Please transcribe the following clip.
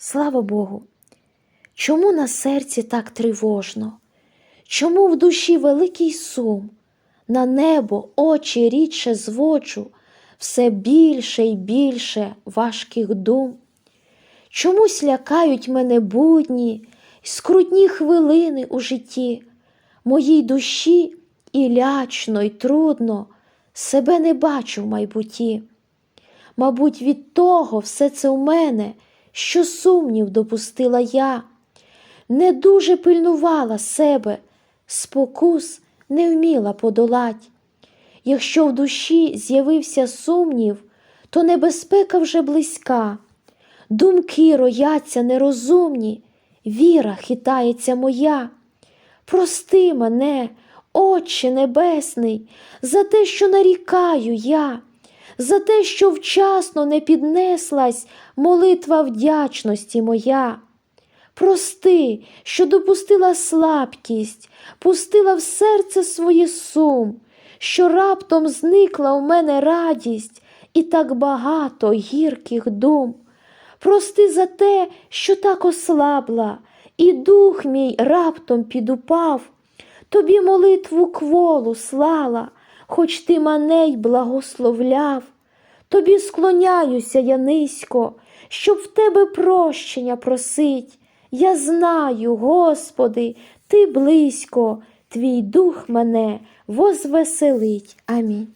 Слава Богу. Чому на серці так тривожно? Чому в душі великий сум? На небо очі рідше зводжу, все більше й більше важких дум. Чомусь лякають мене будні скрутні хвилини у житті, моїй душі і лячно, й трудно, себе не бачу в майбутті. Мабуть, від того все це у мене, що сумнів допустила я, не дуже пильнувала себе, спокус не вміла подолать. Якщо в душі з'явився сумнів, то небезпека вже близька. Думки рояться нерозумні, віра хитається моя. Прости мене, Отче Небесний, за те, що нарікаю я, за те, що вчасно не піднеслась молитва вдячності моя. Прости, що допустила слабкість, пустила в серце своє сум, що раптом зникла у мене радість і так багато гірких дум. Прости за те, що так ослабла, і дух мій раптом підупав. Тобі молитву кволу слала, хоч ти мене й благословляв. Тобі склоняюся я низько, щоб в тебе прощення просить. Я знаю, Господи, ти близько, твій дух мене возвеселить. Амінь.